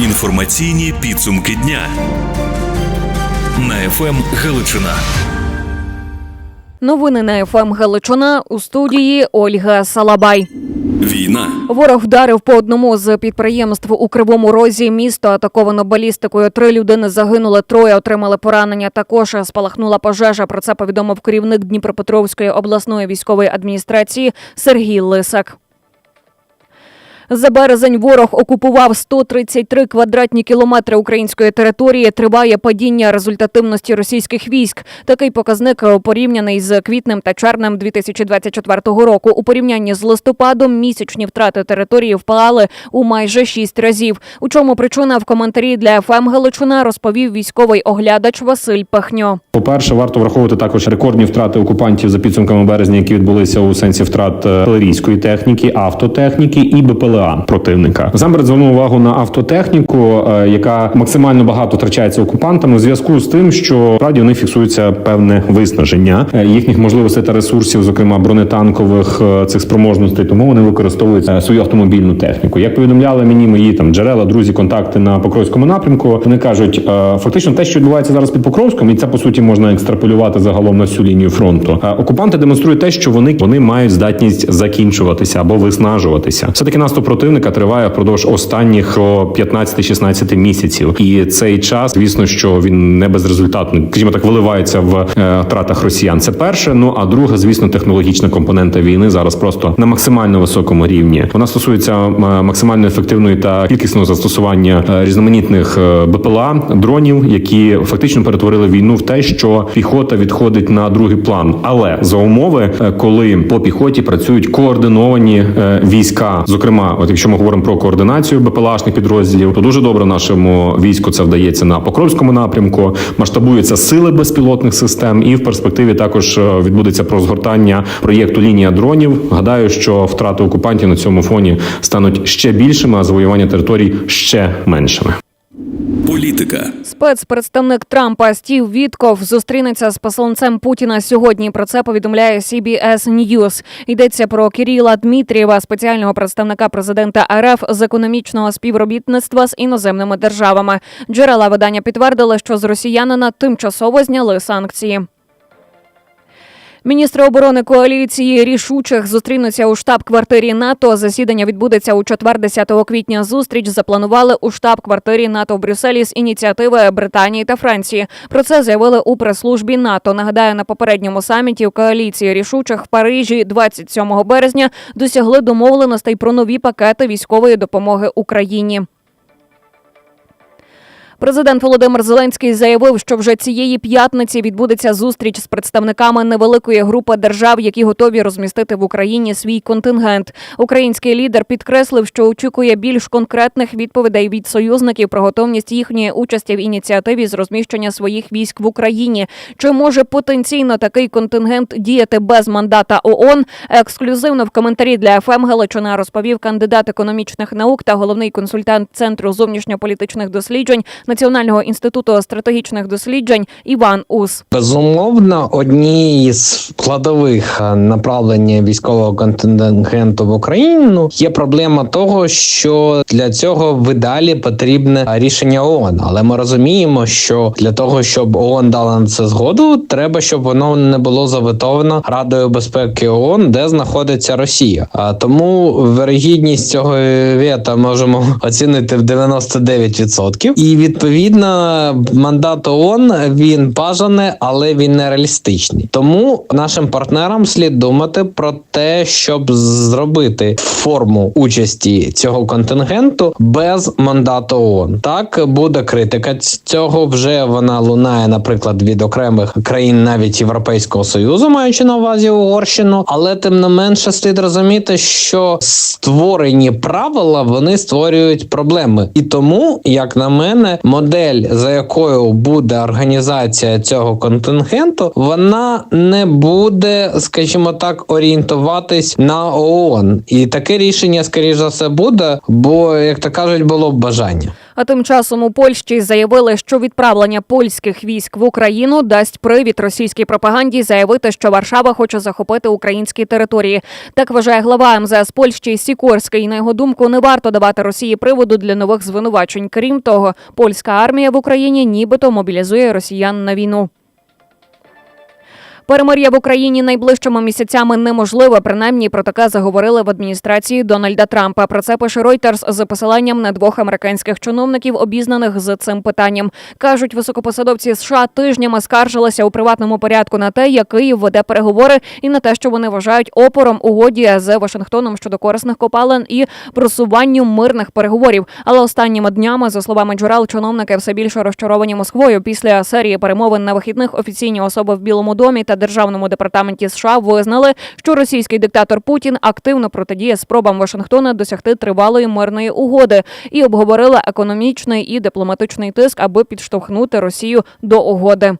Інформаційні підсумки дня на ФМ Галичина. Новини на ФМ Галичина у студії Ольга Салабай. Війна. Ворог вдарив по одному з підприємств у Кривому Розі. Місто атаковано балістикою. Три людини загинули, троє отримали поранення. Також спалахнула пожежа. Про це повідомив керівник Дніпропетровської обласної військової адміністрації Сергій Лисак. За березень ворог окупував 133 квадратні кілометри української території. Триває падіння результативності російських військ. Такий показник порівняний з квітнем та червнем 2024 року. У порівнянні з листопадом місячні втрати території впали у майже шість разів. У чому причина в коментарі для ФМ Галичина розповів військовий оглядач Василь Пехньо. По-перше, варто враховувати також рекордні втрати окупантів за підсумками березня, які відбулися у сенсі втрат е, артилерійської техніки, автотехніки і БПЛА противника. Насамперед звернув увагу на автотехніку, е, яка максимально багато втрачається окупантами у зв'язку з тим, що справді у них фіксується певне виснаження е, їхніх можливостей та ресурсів, зокрема бронетанкових е, цих спроможностей. Тому вони використовують свою автомобільну техніку. Як повідомляли мені мої там джерела, друзі, контакти на Покровському напрямку, вони кажуть, фактично те, що відбувається зараз під Покровськом, і це по суті можна екстраполювати загалом на всю лінію фронту. Окупанти демонструють те, що вони вони мають здатність закінчуватися або виснажуватися. Все таки наступ противника триває впродовж останніх о, 15-16 місяців, і цей час, звісно, що він не безрезультатний, скажімо так, виливається в е, втратах росіян. Це перше. Ну а друге, звісно, технологічна компонента війни зараз просто на максимально високому рівні. Вона стосується е, максимально ефективної та кількісного застосування е, різноманітних БПЛА дронів, які фактично перетворили війну в те, що піхота відходить на другий план, але за умови, коли по піхоті працюють координовані війська, зокрема, от якщо ми говоримо про координацію БПЛАшних підрозділів, то дуже добре нашому війську це вдається на Покровському напрямку. Масштабуються сили безпілотних систем, і в перспективі також е, відбудеться про згортання проєкту лінія дронів. Гадаю, що втрати окупантів на цьому фоні стануть ще більшими, а завоювання територій ще меншими. Політика. Спецпредставник Трампа Стів Вітков зустрінеться з посланцем Путіна сьогодні. Про це повідомляє CBS News. Йдеться про Кіріла Дмитрієва, спеціального представника президента РФ з економічного співробітництва з іноземними державами. Джерела видання підтвердили, що з росіянина тимчасово зняли санкції. Міністри оборони коаліції рішучих зустрінуться у штаб-квартирі НАТО. Засідання відбудеться у четвер, 10 квітня. Зустріч запланували у штаб-квартирі НАТО в Брюсселі з ініціативи Британії та Франції. Про це заявили у прес-службі НАТО. Нагадаю, на попередньому саміті у коаліції рішучих в Парижі 27 березня досягли домовленостей про нові пакети військової допомоги Україні. Президент Володимир Зеленський заявив, що вже цієї п'ятниці відбудеться зустріч з представниками невеликої групи держав, які готові розмістити в Україні свій контингент. Український лідер підкреслив, що очікує більш конкретних відповідей від союзників про готовність їхньої участі в ініціативі з розміщення своїх військ в Україні. Чи може потенційно такий контингент діяти без мандата ООН? Ексклюзивно в коментарі для ФМ Галичина розповів кандидат економічних наук та головний консультант Центру зовнішньополітичних досліджень Національного інституту стратегічних досліджень Іван Ус. Безумовно, одні із складових е, направлення військового контингенту в Україну є проблема того, що для цього в ідеалі потрібне рішення ООН. Але ми розуміємо, що для того, щоб ООН дала на це згоду, треба, щоб воно не було заветовано Радою безпеки ООН, де знаходиться Росія. А тому вирогідність цього вето можемо оцінити в 99%. І відповідно мандат ООН він бажаний, але він не реалістичний. Тому нашим партнерам слід думати про те, щоб зробити форму участі цього контингенту без мандату ООН. Так буде критика цього. Вже вона лунає, наприклад, від окремих країн, навіть Європейського союзу, маючи на увазі Угорщину. Але тим не менше слід розуміти, що створені правила вони створюють проблеми, і тому, як на мене, модель, за якою буде організація цього контингенту, вона не буде, скажімо так, орієнтуватись на ООН. І таке рішення, скоріш за все, буде, бо як то кажуть, було б бажання. А тим часом у Польщі заявили, що відправлення польських військ в Україну дасть привід російській пропаганді заявити, що Варшава хоче захопити українські території. Так вважає глава МЗС Польщі Сікорський. На його думку, не варто давати Росії приводу для нових звинувачень. Крім того, польська армія в Україні нібито мобілізує росіян на війну. Перемир'я в Україні найближчими місяцями неможливе. Принаймні про таке заговорили в адміністрації Дональда Трампа. Про це пише Reuters з посиланням на двох американських чиновників, обізнаних з цим питанням. кажуть, високопосадовці США тижнями скаржилися у приватному порядку на те, як Київ веде переговори, і на те, що вони вважають опором угоді з Вашингтоном щодо корисних копалин і просуванню мирних переговорів. Але останніми днями, за словами джерел, чиновники все більше розчаровані Москвою. Після серії перемовин на вихідних офіційні особи в Білому домі та державному департаменті США визнали, що російський диктатор Путін активно протидіє спробам Вашингтона досягти тривалої мирної угоди і обговорили економічний і дипломатичний тиск, аби підштовхнути Росію до угоди.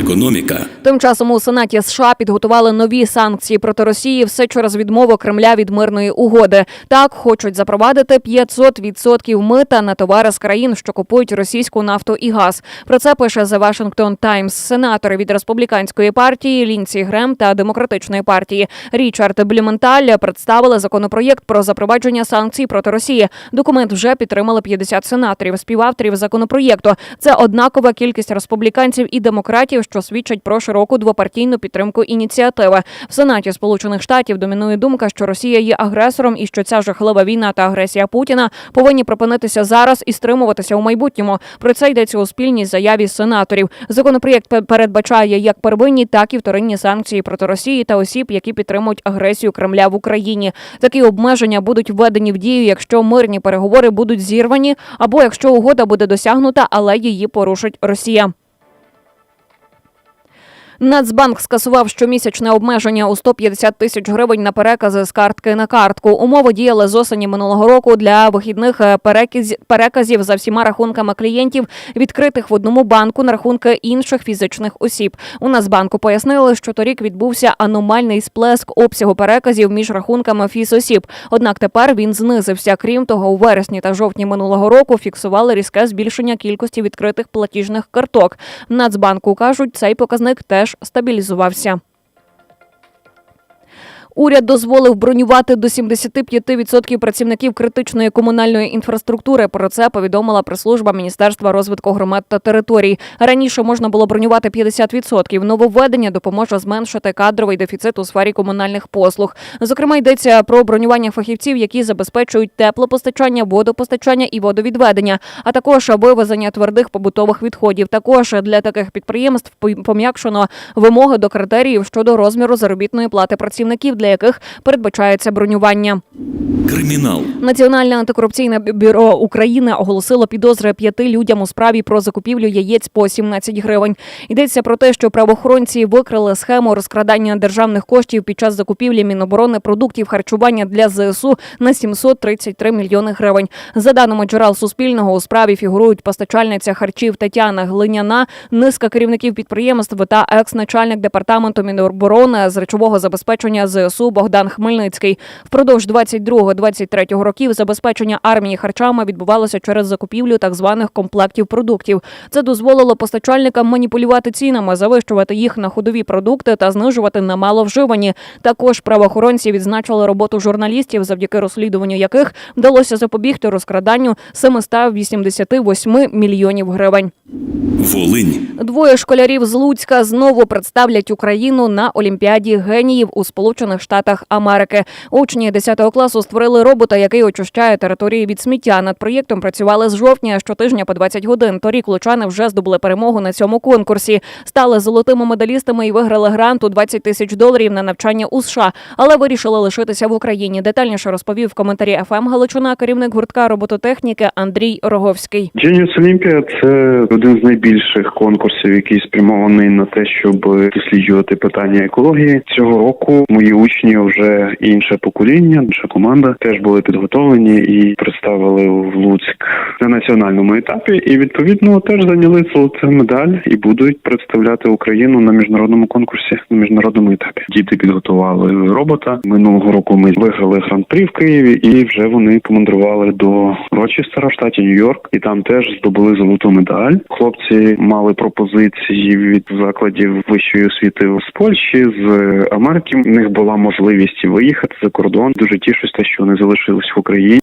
Економіка. Тим часом у Сенаті США підготували нові санкції проти Росії все через відмову Кремля від мирної угоди. Так хочуть запровадити 500% мита на товари з країн, що купують російську нафту і газ. Про це пише The Washington Times. Сенатори від республіканської партії Лінсі Грем та демократичної партії Річард Блюменталь представили законопроєкт про запровадження санкцій проти Росії. Документ вже підтримали 50 сенаторів, співавторів законопроєкту. Це однакова кількість республіканців і демократів, що свідчить про широку двопартійну підтримку ініціативи. В Сенаті Сполучених Штатів домінує думка, що Росія є агресором і що ця жахлива війна та агресія Путіна повинні припинитися зараз і стримуватися у майбутньому. Про це йдеться у спільній заяві сенаторів. Законопроєкт пе- передбачає як первинні, так і вторинні санкції проти Росії та осіб, які підтримують агресію Кремля в Україні. Такі обмеження будуть введені в дію, якщо мирні переговори будуть зірвані, або якщо угода буде досягнута, але її порушить Росія. Нацбанк скасував щомісячне обмеження у 150 тисяч гривень на перекази з картки на картку. Умови діяли з осені минулого року для вихідних е, переказів за всіма рахунками клієнтів, відкритих в одному банку на рахунки інших фізичних осіб. У Нацбанку пояснили, що торік відбувся аномальний сплеск обсягу переказів між рахунками фізосіб. Однак тепер він знизився. Крім того, у вересні та жовтні минулого року фіксували різке збільшення кількості відкритих платіжних карток. Нацбанку кажуть, цей показник теж стабілізувався. Уряд дозволив бронювати до 75% працівників критичної комунальної інфраструктури. Про це повідомила прес-служба Міністерства розвитку громад та територій. Раніше можна було бронювати 50%. Нововведення допоможе зменшити кадровий дефіцит у сфері комунальних послуг. Зокрема, йдеться про бронювання фахівців, які забезпечують теплопостачання, водопостачання і водовідведення, а також вивезення твердих побутових відходів. Також для таких підприємств пом'якшено вимоги до критеріїв щодо розміру заробітної плати працівників, для яких передбачається бронювання. Кримінал. Національне антикорупційне бюро України оголосило підозри п'яти людям у справі про закупівлю яєць по 17 гривень. Йдеться про те, що правоохоронці викрили схему розкрадання державних коштів під час закупівлі Міноборони продуктів харчування для ЗСУ на 733 мільйони гривень. За даними джерел Суспільного, у справі фігурують постачальниця харчів Тетяна Глиняна, низка керівників підприємств та екс-начальник департаменту Міноборони з речового забезпечення ЗСУ Богдан Хмельницький. Впродовж 22-23 років забезпечення армії харчами відбувалося через закупівлю так званих комплектів продуктів. Це дозволило постачальникам маніпулювати цінами, завищувати їх на ходові продукти та знижувати на маловживані. Також правоохоронці відзначили роботу журналістів, завдяки розслідуванню яких вдалося запобігти розкраданню 788 мільйонів гривень. Волинь. Двоє школярів з Луцька знову представлять Україну на Олімпіаді геніїв у Сполучених Штатах Америки. Учні 10 класу створили робота, який очищає території від сміття. Над проєктом працювали з жовтня щотижня по 20 годин. Торік лучани вже здобули перемогу на цьому конкурсі. Стали золотими медалістами і виграли грант у 20 тисяч доларів на навчання у США, але вирішили лишитися в Україні. Детальніше розповів в коментарі ФМ Галичина керівник гуртка робототехніки Андрій Роговський. Genius Olympia – це один з найбільших конкурсів, який спрямований на те, щоб досліджувати питання екології. Цього року мої учні учні вже інше покоління, інша команда теж були підготовлені і представили в Луцьк на національному етапі. І відповідно теж зайняли золоту медаль і будуть представляти Україну на міжнародному конкурсі на міжнародному етапі. Діти підготували робота. Минулого року ми виграли гран-прі в Києві, і вже вони помандрували до Рочестера в штаті Нью-Йорк, і там теж здобули золоту медаль. Хлопці мали пропозиції від закладів вищої освіти з Польщі, з Америки. У них була можливість виїхати за кордон. Дуже тішуся, що вони залишились в Україні.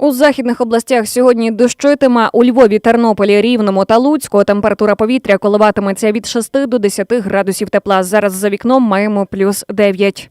У західних областях сьогодні дощитиме у Львові, Тернополі, Рівному та Луцьку. Температура повітря коливатиметься від 6 до 10 градусів тепла. Зараз за вікном маємо плюс 9.